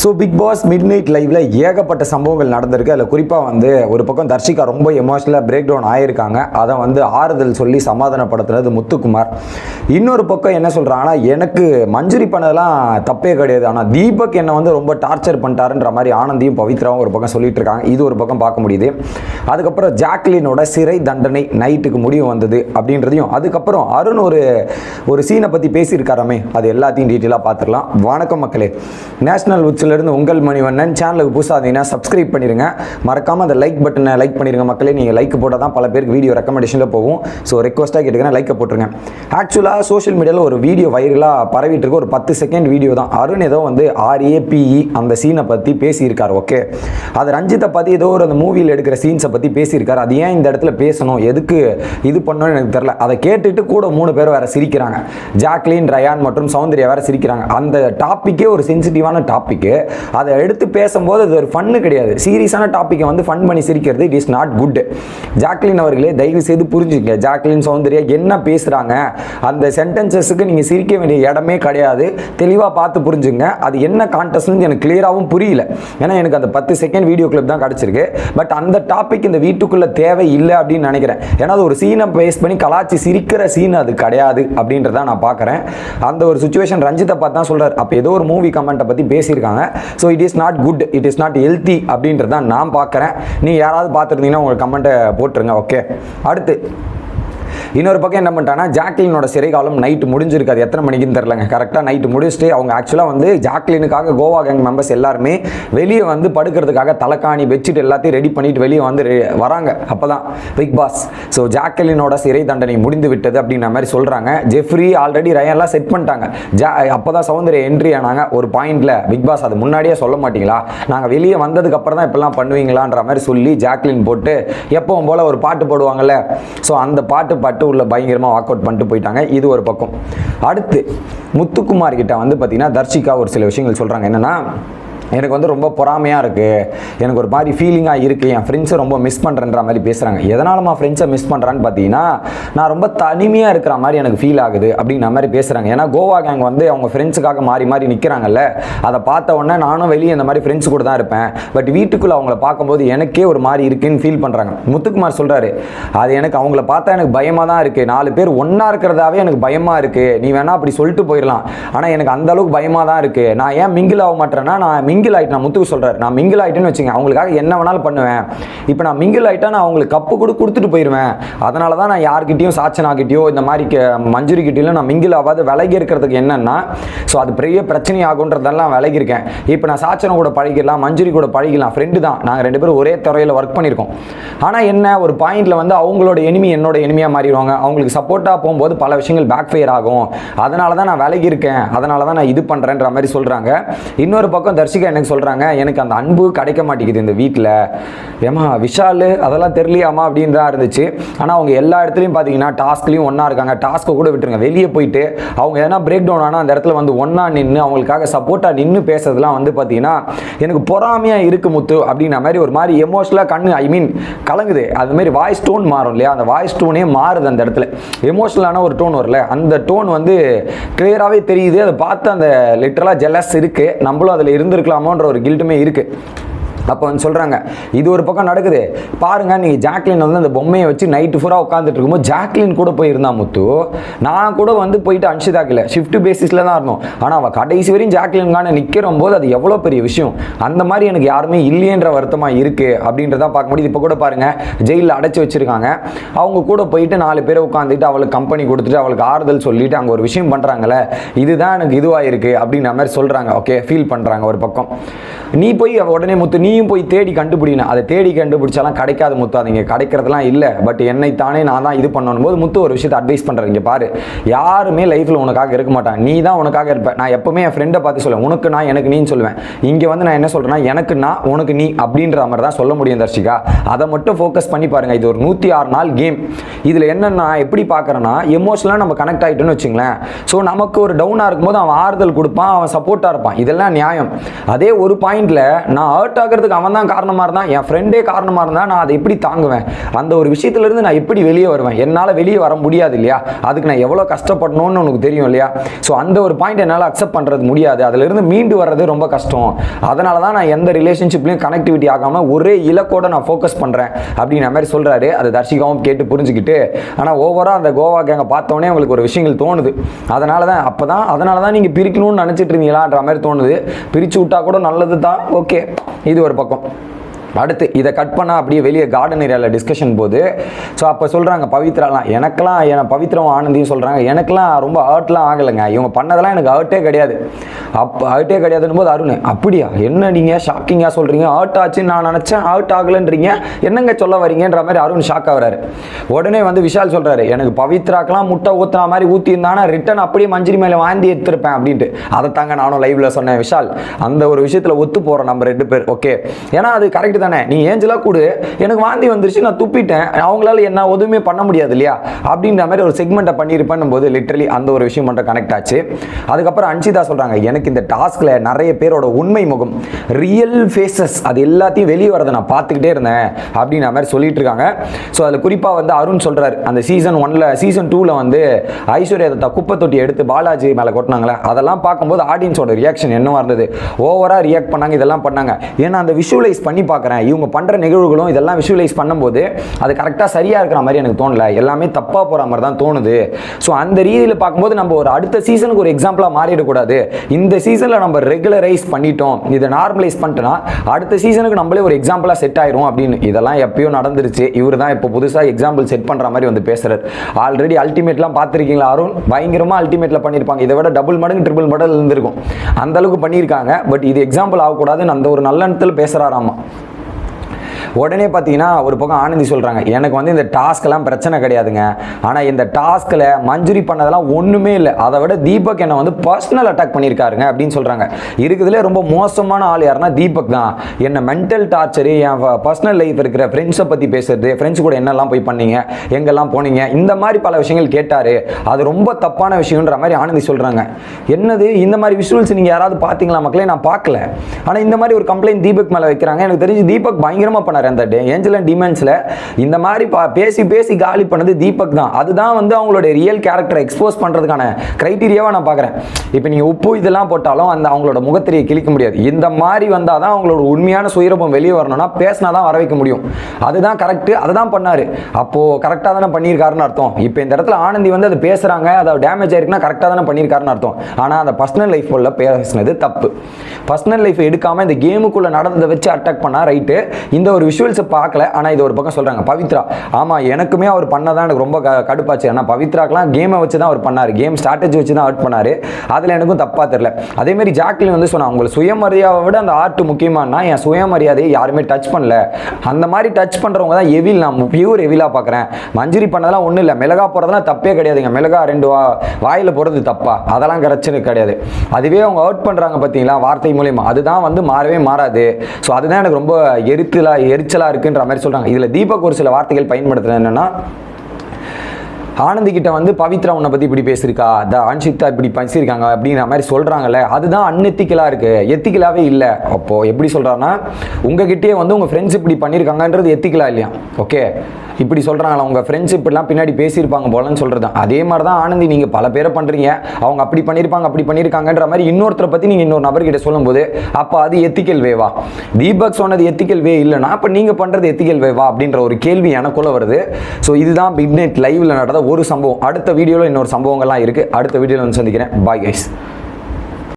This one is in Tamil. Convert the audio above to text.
So Bigg Boss midnight லைவ்ல ஏகப்பட்ட சம்பவங்கள் நடந்திருக்கு. அதில் குறிப்பாக வந்து ஒரு பக்கம் தர்ஷிகா ரொம்ப எமோஷனலாக பிரேக் டவுன் ஆயிருக்காங்க. அதை வந்து ஆறுதல் சொல்லி சமாதானப்படுத்துனது முத்துக்குமார். இன்னொரு பக்கம் என்ன சொல்கிறாங்கன்னா எனக்கு மஞ்சுரி பண்ணதெல்லாம் தப்பே கிடையாது. ஆனால் தீபக் என்னை வந்து ரொம்ப டார்ச்சர் பண்ணிட்டாருன்ற மாதிரி ஆனந்தியும் பவித்ராவும் ஒரு பக்கம் சொல்லிட்டு இருக்காங்க. இது ஒரு பக்கம் பார்க்க முடியுது. அதுக்கப்புறம் ஜாக்லினோட சிறை தண்டனை நைட்டுக்கு முடிவு வந்தது அப்படின்றதையும் அதுக்கப்புறம் அருண் ஒரு ஒரு சீனை பற்றி பேசியிருக்காராமே அது எல்லாத்தையும் டீட்டெயிலாக பார்த்துடலாம். வணக்கம் மக்களே. நேஷனல் உச்சிலிருந்து உங்கள் மணிவண்ணன் சேனலுக்கு புதுசாக இருந்தீங்கன்னா சப்ஸ்கிரைப் பண்ணிடுங்க மறக்காமல் அந்த லைக் பட்டனை லைக் பண்ணிடுங்க மக்களே. நீங்கள் லைக் போட்டால் தான் பல பேருக்கு வீடியோ ரெக்கமெண்டேஷனில் போகும். ஸோ ரெக்வஸ்ட்டாக கேட்டுக்கிறேன் லைக்கை போட்டுருங்க. ஆக்சுவலாக சோஷியல் மீடியாவில் ஒரு வீடியோ வைரலாக பரவிட்டு இருக்கு ஒரு பத்து செகண்ட் வீடியோ தான். அருண் ஏதோ வந்து ஆர்ஏபிஇ அந்த சீனை பற்றி பேசியிருக்கார் ஓகே அது ரஞ்சித்தை பற்றி ஏதோ ஒரு அந்த மூவியில் எடுக்கிற சீன்ஸை பற்றி பேசியிருக்காரு. அது ஏன் இந்த இடத்துல பேசணும்? எதுக்கு இது பண்ணணும்னு எனக்கு தெரில அதை கேட்டுட்டு கூட மூணு பேர் வேறு சிரிக்கிறாங்க. ஜாக்லின் ரயான் மற்றும் சௌந்தர்யா வேறு சிரிக்கிறாங்க. அந்த டாப்பிக்கே ஒரு சென்சிட்டிவான டாப்பிக்கு அதை எடுத்து பேசும்போது அது ஒரு ஃபன்னு கிடையாது. சீரியஸான டாப்பிக்கை வந்து ஃபன் பண்ணி சிரிக்கிறது it is not good Jacqueline அவர்களே தயவு செய்து புரிஞ்சுங்க ஜாக்லின் சௌந்தர்யா என்ன பேசுகிறாங்க அந்த சென்டென்சஸுக்கு நீங்கள் சிரிக்க வேண்டிய இடமே கிடையாது. தெளிவாக பார்த்து புரிஞ்சுங்க. அது என்ன கான்டெஸ்ட்னு எனக்கு கிளியராகவும் புரியல. ஏன்னா எனக்கு அந்த பத்து செகண்ட் வீடியோ கிளிப் தான் கிடச்சிருக்கு. பட் அந்த டாபிக் இந்த வீட்டுக்குள்ளே தேவை இல்லை அப்படின்னு நினைக்கிறேன். ஏன்னா அது ஒரு சீனை பேஸ் பண்ணி கலாச்சி சிரிக்கிற சீன் அது கிடையாது அப்படின்றத நான் பார்க்குறேன். அந்த ஒரு சுச்சுவேஷன் ரஞ்சித்தை பார்த்து தான் சொல்கிறார் அப்போ ஏதோ ஒரு மூவி கமெண்ட்டை பற்றி பேசியிருக்காங்க. So it is not good it is not healthy அப்படின்றத நான் பார்க்குறேன். நீங்கள் யாராவது பார்த்துருந்தீங்கன்னா உங்கள் கமெண்ட்டை போட்டுருங்க ஓகே அடுத்து இன்னொரு பக்கம் என்ன பண்ணிட்டாங்கன்னா ஜாக்லினோட சிறை காலம் நைட்டு முடிஞ்சிருக்காது எத்தனை மணிக்குன்னு தெரிலங்க கரெக்டாக நைட்டு முடிச்சுட்டு அவங்க ஆக்சுவலாக வந்து ஜாக்லினுக்காக கோவா கேங் மெம்பர்ஸ் எல்லாருமே வெளியே வந்து படுக்கிறதுக்காக தலைக்காணி பெட்ஷீட் எல்லாத்தையும் ரெடி பண்ணிட்டு வெளியே வந்து வராங்க. அப்போ தான் பிக் பாஸ் ஸோ ஜாக்லினோட சிறை தண்டனை முடிந்து விட்டது அப்படின்ற மாதிரி சொல்கிறாங்க ஜெஃப்ரி ஆல்ரெடி ரயன்லாம் செட் பண்ணிட்டாங்க. ஜா அப்போ தான் சௌந்தர்யா என்ட்ரி ஆனாங்க. ஒரு பாயிண்டில் பிக் பாஸ் அது முன்னாடியே சொல்ல மாட்டீங்களா? நாங்கள் வெளியே வந்ததுக்கு அப்புறம் தான் இப்பெல்லாம் பண்ணுவீங்களான்ற மாதிரி சொல்லி ஜாக்லின் போட்டு எப்பவும் போல் ஒரு பாட்டு போடுவாங்கல்ல. ஸோ அந்த பாட்டு பாட்டு உள்ள பயங்கரமாக வாக் அவுட் பண்ணிட்டு போயிட்டாங்க. இது ஒரு பக்கம். அடுத்து முத்துக்குமார் கிட்ட வந்து பார்த்தீங்கன்னா தர்ஷிகா ஒரு சில விஷயங்கள் சொல்கிறாங்க என்னென்னா எனக்கு வந்து ரொம்ப பொறாமையாக இருக்குது எனக்கு ஒரு மாதிரி ஃபீலிங்காக இருக்குது என் ஃப்ரெண்ட்ஸை ரொம்ப மிஸ் பண்ணுறன்ற மாதிரி பேசுகிறாங்க எதனாலமா ஃப்ரெண்ட்ஸை மிஸ் பண்ணுறான்னு பார்த்தீங்கன்னா நான் ரொம்ப தனிமையாக இருக்கிற மாதிரி எனக்கு ஃபீல் ஆகுது அப்படிங்கிற மாதிரி பேசுகிறாங்க ஏன்னா கோவா கேங் வந்து அவங்க ஃப்ரெண்ட்ஸுக்காக மாறி மாறி நிற்கிறாங்கல்ல அதை பார்த்த உடனே நானும் வெளியே இந்த மாதிரி ஃப்ரெண்ட்ஸ் கூட தான் இருப்பேன். பட் வீட்டுக்குள்ளே அவங்கள பார்க்கும்போது எனக்கே ஒரு மாதிரி இருக்குன்னு ஃபீல் பண்ணுறாங்க முத்துக்குமார் சொல்கிறாரு அது எனக்கு அவங்கள பார்த்தா எனக்கு பயமாக தான் இருக்குது நாலு பேர் ஒன்றா இருக்கிறதாவே எனக்கு பயமாக இருக்குது நீ வேணா அப்படி சொல்லிட்டு போயிடலாம். ஆனால் எனக்கு அந்த அளவுக்கு பயமாக தான் இருக்குது நான் ஏன் மிங்கிள் ஆக மாட்டேன்னா நான் மிங்கிள் ஆகிட்டு நான் முத்துக்கு சொல்கிறேன் நான் மிங்கிள் ஆகிட்டேன்னு வச்சுங்க அவங்களுக்காக என்ன வேணாலும் பண்ணுவேன். இப்போ நான் மிங்கிள் ஆகிட்டா நான் அவங்களுக்கு கப்பு கூட கொடுத்துட்டு போயிடுவேன் அதனால தான் நான் யார்கிட்டையும் சாச்சனாகிட்டயோ இந்த மாதிரி மஞ்சுரி கிட்டயும் நான் மிங்கிள் ஆகாத. விலகி இருக்கிறதுக்கு என்னென்னா ஸோ அது பெரிய பிரச்சனை ஆகுன்றதெல்லாம் விலகி இருக்கேன் இப்போ நான் சாச்சனை கூட பழகிடலாம் மஞ்சுரி கூட பழகிடலாம். ஃப்ரெண்டு தான். நாங்கள் ரெண்டு பேரும் ஒரே துறையில் ஒர்க் பண்ணியிருக்கோம். ஆனால் என்ன? ஒரு பாயிண்ட்ல வந்து அவங்களோட எனிமி என்னோட எனிமியாக போயிடுவாங்க அவங்களுக்கு சப்போர்ட்டாக போகும்போது பல விஷயங்கள் பேக் ஃபயர் ஆகும். அதனால தான் நான் விலகி இருக்கேன். அதனால தான் நான் இது பண்ணுறேன்ற மாதிரி சொல்கிறாங்க இன்னொரு பக்கம் தர்ஷிகா எனக்கு சொல்கிறாங்க எனக்கு அந்த அன்பு கிடைக்க மாட்டேங்குது இந்த வீட்டில் ஏமா விஷால் அதெல்லாம் தெரியலையாமா அப்படின்னு தான் இருந்துச்சு. ஆனால் அவங்க எல்லா இடத்துலையும் பார்த்தீங்கன்னா டாஸ்க்லேயும் ஒன்றா இருக்காங்க. டாஸ்க்கை கூட விட்டுருங்க. வெளியே போயிட்டு அவங்க எதனா பிரேக் டவுன் ஆனால் அந்த இடத்துல வந்து ஒன்றா நின்று அவங்களுக்காக சப்போர்ட்டாக நின்று பேசுறதுலாம் வந்து பார்த்தீங்கன்னா எனக்கு பொறாமையாக இருக்கு முத்து அப்படின்ற மாதிரி ஒரு மாதிரி எமோஷனலாக கண்ணு ஐ மீன் கலங்குது. அது மாதிரி வாய்ஸ் டோன் மாறும் இல்லையா? அந்த வாய்ஸ் டோனே மாறுது. அந்த இடத்துல. எமோஷனலான ஒரு டோன் வரல அந்த டோன் வந்து கிளியராகவே தெரியுது. அதை பார்த்து அந்த லிட்டரலாக ஜெலஸ் இருக்குது நம்மளும் அதில் இருந்திருக்கலாமோன்ற ஒரு கில்ட்டுமே இருக்குது அப்போ வந்து சொல்கிறாங்க இது ஒரு பக்கம் நடக்குது. பாருங்க நீங்கள் ஜாக்லின் வந்து அந்த பொம்மையை வச்சு நைட்டு ஃபுல்லாக உட்காந்துட்டு இருக்கும்போது ஜாக்லின் கூட போயிருந்தா முத்து. நான் கூட வந்து போயிட்டு அன்ஷிதாக்கில் ஷிஃப்ட் பேசிஸில் தான் இருந்தோம். ஆனால் அவள் கடைசி வரையும் ஜாக்லின்கான நிற்கிற போது அது எவ்வளோ பெரிய விஷயம். அந்த மாதிரி எனக்கு யாருமே இல்லையன்ற வருத்தமாக இருக்குது அப்படின்றதான் பார்க்க முடியுது. இப்போ கூட பாருங்கள் ஜெயிலில் அடைச்சி வச்சுருக்காங்க. அவங்க கூட போயிட்டு நாலு பேர் உட்காந்துட்டு அவளுக்கு கம்பெனி கொடுத்துட்டு அவளுக்கு ஆறுதல் சொல்லிட்டு அங்கே ஒரு விஷயம் பண்ணுறாங்கல்ல இதுதான் எனக்கு இதுவாக இருக்குது அப்படின்ற மாதிரி சொல்கிறாங்க ஓகே ஃபீல் பண்ணுறாங்க ஒரு பக்கம். நீ போய் உடனே முத்து நீ நீயும் போய் தேடி கண்டுபிடிக்கணும். அதை தேடி கண்டுபிடிச்சாலாம் கிடைக்காது முத்து. அது இங்கே கிடைக்கிறதுலாம் இல்லை. பட் என்னை தானே நான் தான் இது பண்ணணும் போது முத்து ஒரு விஷயத்தை அட்வைஸ் பண்ணுறேன் இங்கே பாரு யாருமே லைஃப்பில் உனக்காக இருக்க மாட்டாங்க. நீ தான் உனக்காக இருப்பேன் நான் எப்பவுமே என் ஃப்ரெண்டை பார்த்து சொல்லுவேன். உனக்கு நான் எனக்கு நீன்னு சொல்லுவேன். இங்கே வந்து நான் என்ன சொல்கிறேன்னா எனக்கு நான் உனக்கு நீ அப்படின்ற மாதிரி தான் சொல்ல முடியும் தர்ஷிகா. அதை மட்டும் ஃபோக்கஸ் பண்ணி பாருங்க. இது ஒரு நூற்றி ஆறு நாள் கேம் இதில் என்னென்னா எப்படி பார்க்குறேன்னா எமோஷனலாக நம்ம கனெக்ட் ஆகிட்டோன்னு வச்சுங்களேன். ஸோ நமக்கு ஒரு டவுனாக இருக்கும்போது அவன் ஆறுதல் கொடுப்பான் அவன் சப்போர்ட்டாக இருப்பான். இதெல்லாம் நியாயம். அதே ஒரு பாயிண்ட்ல நான் ஹர்ட் ஆகிறது போகிறதுக்கு அவன் தான் காரணமாக இருந்தான் என் ஃப்ரெண்டே காரணமாக இருந்தால் நான் அதை எப்படி தாங்குவேன்? அந்த ஒரு விஷயத்துலேருந்து நான் எப்படி வெளியே வருவேன்? என்னால் வெளியே வர முடியாது இல்லையா? அதுக்கு நான் எவ்வளோ கஷ்டப்படணும்னு உனக்கு தெரியும் இல்லையா? ஸோ அந்த ஒரு பாயிண்ட் என்னால் அக்செப்ட் பண்ணுறது முடியாது. அதிலிருந்து மீண்டு வர்றது ரொம்ப கஷ்டம். அதனால தான் நான் எந்த ரிலேஷன்ஷிப்லையும் கனெக்டிவிட்டி ஆகாமல் ஒரே இலக்கோட நான் ஃபோக்கஸ் பண்ணுறேன் அப்படிங்கிற மாதிரி சொல்கிறாரு அதை தர்ஷிகாவும் கேட்டு புரிஞ்சுக்கிட்டு ஆனால் ஓவராக அந்த கோவா கேங்கை பார்த்தோன்னே உங்களுக்கு ஒரு விஷயங்கள் தோணுது. அதனால தான் அப்போ தான் அதனால தான் நீங்கள் பிரிக்கணும்னு நினச்சிட்டு இருந்தீங்களான்ற மாதிரி தோணுது. பிரித்து விட்டா கூட நல்லது தான் ஓகே இது ஒரு பக்கம். அடுத்து இதை கட் பண்ணால் அப்படியே வெளியே கார்டன் ஏரியாவில் டிஸ்கஷன் போது ஸோ அப்போ சொல்கிறாங்க பவித்ராலாம் எனக்கெல்லாம் என பவித்ரம் ஆனந்தியும் சொல்கிறாங்க எனக்கெல்லாம் ரொம்ப ஹர்ட்லாம் ஆகலைங்க. இவங்க பண்ணதெல்லாம் எனக்கு ஹர்ட்டே கிடையாது. அப்போ ஹர்ட்டே கிடையாதுன்னு போது அருண் அப்படியா? என்ன நீங்கள் ஷாக்கிங்காக சொல்கிறீங்க ஹர்ட் ஆச்சுன்னு நான் நினச்சேன் ஹர்ட் ஆகலைன்றீங்க. என்னங்க சொல்ல வரீங்கன்ற மாதிரி அருண் ஷாக் ஆகிறாரு. உடனே வந்து விஷால் சொல்கிறாரு எனக்கு பவித்ராக்கெல்லாம் முட்டை ஊற்றுற மாதிரி ஊற்றியிருந்தானா ரிட்டன் அப்படியே மஞ்சரி மேலே வாந்தி எடுத்திருப்பேன் அப்படின்ட்டு. அதை தாங்க நானும் லைவில் சொன்னேன் விஷால். அந்த ஒரு விஷயத்தில் ஒத்து போகிறோம் நம்ம ரெண்டு பேர் ஓகே ஏன்னா அது கரெக்ட் தானே? நீ ஏஞ்சலாக கூடு. எனக்கு வாந்தி வந்துருச்சு நான் துப்பிட்டேன். அவங்களால என்ன எதுவுமே பண்ண முடியாது இல்லையா? அப்படின்ற மாதிரி ஒரு செக்மெண்ட்டை பண்ணியிருப்பேன் போது லிட்டரலி அந்த ஒரு விஷயம் மட்டும் கனெக்ட் ஆச்சு. அதுக்கப்புறம் அன்சிதா சொல்கிறாங்க எனக்கு இந்த டாஸ்கில் நிறைய பேரோட உண்மை முகம் ரியல் ஃபேஸஸ் அது எல்லாத்தையும் வெளியே வரதை நான் பார்த்துக்கிட்டே இருந்தேன் அப்படின்ற மாதிரி சொல்லிட்டு இருக்காங்க. ஸோ அதில் குறிப்பாக வந்து அருண் சொல்கிறாரு அந்த சீசன் ஒன்ல சீசன் டூவில் வந்து ஐஸ்வர்யா தத்தா குப்பை தொட்டி எடுத்து பாலாஜி மேலே கொட்டினாங்களே அதெல்லாம் பார்க்கும்போது ஆடியன்ஸோட ரியாக்ஷன் என்னவா இருந்தது? ஓவராக ரியாக்ட் பண்ணாங்க இதெல்லாம் பண்ணாங்க. ஏன்னா அந்த விஷுவலைஸ் பண்ணி பார்க்க பார்க்குறேன். இவங்க பண்ணுற நிகழ்வுகளும் இதெல்லாம் விஷுவலைஸ் பண்ணும்போது அது கரெக்டாக சரியாக இருக்கிற மாதிரி எனக்கு தோணல. எல்லாமே தப்பாக போகிற மாதிரி தான் தோணுது. ஸோ அந்த ரீதியில் பார்க்கும்போது நம்ம ஒரு அடுத்த சீசனுக்கு ஒரு எக்ஸாம்பிளாக மாறிடக்கூடாது. இந்த சீசனில் நம்ம ரெகுலரைஸ் பண்ணிட்டோம். இதை நார்மலைஸ் பண்ணிட்டோன்னா அடுத்த சீசனுக்கு நம்மளே ஒரு எக்ஸாம்பிளாக செட் ஆயிரும் அப்படின்னு. இதெல்லாம் எப்பயோ நடந்துருச்சு. இவர் தான் இப்போ புதுசாக எக்ஸாம்பிள் செட் பண்ணுற மாதிரி வந்து பேசுகிறார் ஆல்ரெடி அல்டிமேட்லாம் பார்த்துருக்கீங்களா அருண்? பயங்கரமாக அல்டிமேட்டில் பண்ணியிருப்பாங்க இதை விட டபுள் மடங்கு ட்ரிபிள் மடல் இருந்திருக்கும். அந்தளவுக்கு பண்ணியிருக்காங்க. பட் இது எக்ஸாம்பிள் ஆகக்கூடாதுன்னு அந்த ஒரு நல்ல இடத்துல பேசுகிறாராமா உடனே பார்த்தீங்கன்னா ஒரு பக்கம் ஆனந்தி சொல்கிறாங்க எனக்கு வந்து இந்த டாஸ்க்கெல்லாம் பிரச்சனை கிடையாதுங்க. ஆனால் இந்த டாஸ்கில் மஞ்சுரி பண்ணதெல்லாம் ஒன்றுமே இல்லை. அதை விட தீபக் என்னை வந்து பர்சனல் அட்டாக் பண்ணியிருக்காருங்க அப்படின்னு சொல்கிறாங்க இருக்குதுலே ரொம்ப மோசமான ஆள் யாருன்னா தீபக் தான். என்னை மென்டல் டார்ச்சரு என் பர்சனல் லைஃப் இருக்கிற ஃப்ரெண்ட்ஸை பற்றி பேசுறது ஃப்ரெண்ட்ஸ் கூட என்னெல்லாம் போய் பண்ணீங்க எங்கெல்லாம் போனீங்க இந்த மாதிரி பல விஷயங்கள் கேட்டார். அது ரொம்ப தப்பான விஷயம்ன்ற மாதிரி ஆனந்தி சொல்கிறாங்க என்னது இந்த மாதிரி விஷுவல்ஸ் நீங்கள் யாராவது பார்த்தீங்களா மக்களே? நான் பார்க்கல. ஆனால் இந்த மாதிரி ஒரு கம்ப்ளைண்ட் தீபக் மேலே வைக்கிறாங்க. எனக்கு தெரிஞ்சு தீபக் பயங்கரமாக பண்ணார். அந்த ஏஞ்சல் அண்ட் டிமென்ஸில் இந்த மாதிரி பா பேசி பேசி காலி பண்ணது தீபக் தான். அதுதான் வந்து அவங்களுடைய ரியல் கேரக்டரை எக்ஸ்போஸ் பண்ணுறதுக்கான க்ரைட்டீரியாவாக நான் பார்க்குறேன் இப்போ நீங்கள் உப்பு இதெல்லாம் போட்டாலும் அந்த அவங்களோட முகத்திரையை கிழிக்க முடியாது. இந்த மாதிரி வந்தால் தான் அவங்களோட உண்மையான சுயரூபம் வெளியே வரணும்னா பேசினா தான் வர வைக்க முடியும். அதுதான் கரெக்டு அதை தான் பண்ணார். அப்போது கரெக்டாக தானே பண்ணியிருக்காருன்னு அர்த்தம். இப்போ இந்த இடத்துல ஆனந்தி வந்து அதை பேசுகிறாங்க அதை டேமேஜ் ஆயிருக்குன்னா கரெக்டாக தானே பண்ணியிருக்காருன்னு அர்த்தம். ஆனால் அந்த பர்சனல் லைஃப் உள்ள பேசினது தப்பு. பர்சனல் லைஃப் எடுக்காமல் இந்த கேமுக்குள்ளே நடந்ததை வச்சு அட்டாக் பண்ணால் ரைட்டு இந்த ஒரு விஷயம் விஷுவல்ஸை பார்க்கல ஆனால் இது ஒரு பக்கம் சொல்கிறாங்க பவித்ரா. ஆமாம் எனக்குமே அவர் பண்ணதான் எனக்கு ரொம்ப க கடுப்பாச்சு. ஆனால் பவித்ராக்கெலாம் கேமை வச்சு தான் அவர் பண்ணார். கேம் ஸ்ட்ராட்டஜி வச்சு தான் அவுட் பண்ணார். அதில் எனக்கும் தப்பாக தெரில அதேமாரி ஜாக்லின் வந்து சொன்னாங்க உங்களுக்கு சுயமரியாதை விட அந்த ஆர்ட் முக்கியமானா என் சுயமரியாதையை யாருமே டச் பண்ணல. அந்த மாதிரி டச் பண்ணுறவங்க தான் எவில் நான் பியூர் எவிலாக பார்க்குறேன். மஞ்சுரி பண்ணதெல்லாம் ஒன்றும் இல்லை. மிளகா போடுறதெல்லாம் தப்பே கிடையாதுங்க. மிளகா ரெண்டு வா வாயில் போடுறது தப்பா. அதெல்லாம் கரைச்சனு கிடையாது. அதுவே அவங்க அவுட் பண்ணுறாங்க பார்த்தீங்களா வார்த்தை மூலியமாக அதுதான் வந்து மாறவே மாறாது. ஸோ அதுதான் எனக்கு ரொம்ப எரித்தலாக எரிச்சலாக இருக்குன்ற மாதிரி சொல்கிறாங்க இதில் தீபக் ஒரு சில வார்த்தைகள் பயன்படுத்துறது என்னென்னா ஆனந்திக்கிட்ட வந்து பவித்ரா உன்னை பற்றி இப்படி பேசியிருக்கா? த அன்ஷிதா இப்படி பேசியிருக்காங்க அப்படிங்கிற மாதிரி சொல்கிறாங்கல்ல அதுதான் அன்எத்திக்கலாக இருக்குது எத்திக்கலாகவே இல்லை. அப்போது எப்படி சொல்கிறாங்கன்னா உங்ககிட்டயே வந்து உங்கள் ஃப்ரெண்ட்ஸ் இப்படி பண்ணியிருக்காங்கன்றது எத்திக்கலா இல்லையா? ஓகே இப்படி சொல்கிறாங்களா உங்கள் ஃப்ரெண்ட்ஸ் இப்படிலாம் பின்னாடி பேசியிருப்பாங்க போலன்னு சொல்கிறது அதே மாதிரி தான் ஆனந்தி நீங்கள் பல பேரை பண்ணுறீங்க அவங்க அப்படி பண்ணியிருப்பாங்க அப்படி பண்ணியிருக்காங்கன்ற மாதிரி இன்னொருத்தரை பற்றி நீங்கள் இன்னொரு நபர்கிட்ட சொல்லும்போது அப்போ அது எத்திக்கல் வேவா தீபக் சொன்னது எத்திக்கல் வே இல்லைனா அப்போ நீங்கள் பண்ணுறது எத்திக்கல் வேவா அப்படின்ற ஒரு கேள்வி எனக்குள்ளே வருது. ஸோ இதுதான் மிட் நைட் லைவில் நடந்த ஒரு சம்பவம். அடுத்த வீடியோவில் இன்னொரு சம்பவங்கள்லாம் இருக்குது அடுத்த வீடியோவில் வந்து சந்திக்கிறேன். Bye guys